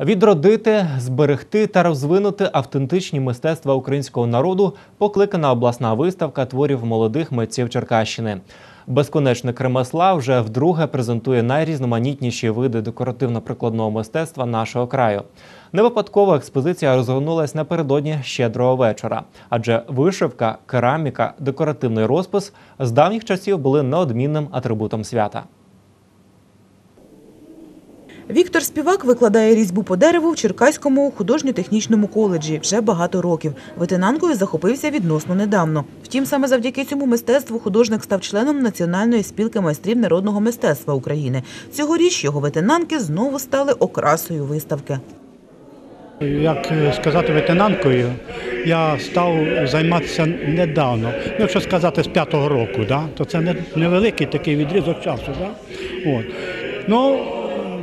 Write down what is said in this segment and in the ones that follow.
Відродити, зберегти та розвинути автентичні мистецтва українського народу покликана обласна виставка творів молодих митців Черкащини. Безконечник ремесла вже вдруге презентує найрізноманітніші види декоративно-прикладного мистецтва нашого краю. Не випадково експозиція розгорнулась напередодні щедрого вечора, адже вишивка, кераміка, декоративний розпис з давніх часів були неодмінним атрибутом свята. Віктор Співак викладає різьбу по дереву в Черкаському художньо-технічному коледжі вже багато років. Ветенанкою захопився відносно недавно. Втім, саме завдяки цьому мистецтву художник став членом Національної спілки майстрів народного мистецтва України. Цьогоріч його ветенанки знову стали окрасою виставки. Як сказати ветенанкою, я став займатися недавно. Ну, якщо сказати з п'ятого року, то це не- невеликий такий відрізок часу. От. Ну,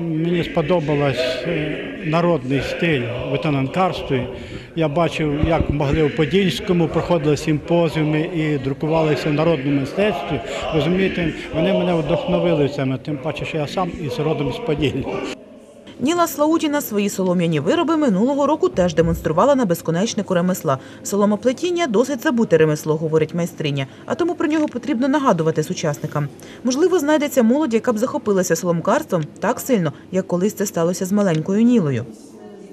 мені сподобалось е, народний стиль ветенанкарства. Я бачив, як могли в Подільському проходили симпозіуми і друкувалися в народному мистецтві. Розумієте, вони мене вдохновили саме, тим паче, що я сам із родом з Поділля. Ніла Слаутіна свої солом'яні вироби минулого року теж демонструвала на безконечнику ремесла. Соломоплетіння досить забуте ремесло, говорить майстриня, а тому про нього потрібно нагадувати сучасникам. Можливо, знайдеться молодь, яка б захопилася соломкарством так сильно, як колись це сталося з маленькою Нілою.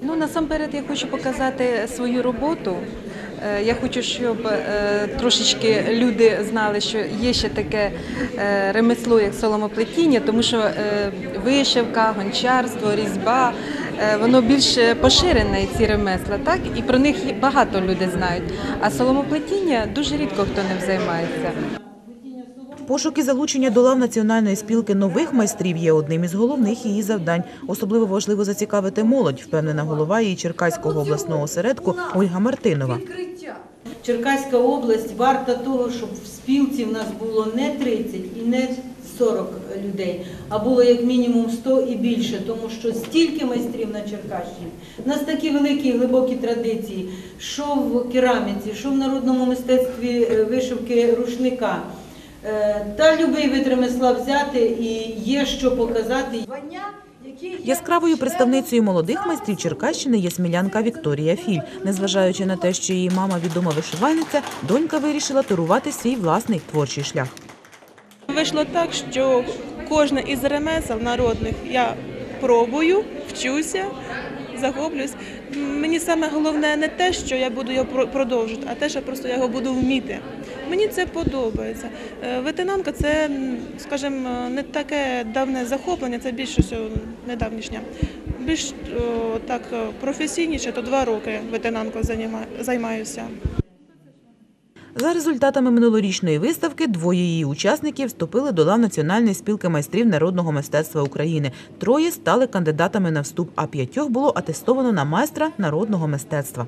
Ну насамперед я хочу показати свою роботу. Е, Я хочу, щоб е, трошечки люди знали, що є ще таке е, ремесло, як соломоплетіння, тому що вишивка, гончарство, різьба. Воно більш поширене, ці ремесла, так і про них багато людей знають. А соломоплетіння дуже рідко хто ним займається. Пошук і залучення до лав національної спілки нових майстрів є одним із головних її завдань. Особливо важливо зацікавити молодь, впевнена голова її Черкаського обласного осередку Ольга Мартинова. Черкаська область варта того, щоб в спілці в нас було не 30 і не 40 людей, а було як мінімум 100 і більше, тому що стільки майстрів на Черкащині. У нас такі великі глибокі традиції, що в кераміці, що в народному мистецтві е, вишивки рушника. Е, Та любий вид ремесла взяти і є що показати. Яскравою представницею молодих майстрів Черкащини є смілянка Вікторія Філь. Незважаючи на те, що її мама відома вишивальниця, донька вирішила турувати свій власний творчий шлях. Вийшло так, що кожне із ремесел народних я пробую, вчуся, захоплююсь. Мені саме головне не те, що я буду його про- продовжувати, а те, що просто я його буду вміти. Мені це подобається. Е, Ветенанка це, скажімо, не таке давне захоплення, це більше недавнішнє. Більш о, так е, професійніше, то два роки ветенанкою займаюся. За результатами минулорічної виставки двоє її учасників вступили до лав Національної спілки майстрів народного мистецтва України. Троє стали кандидатами на вступ, а п'ятьох було атестовано на майстра народного мистецтва.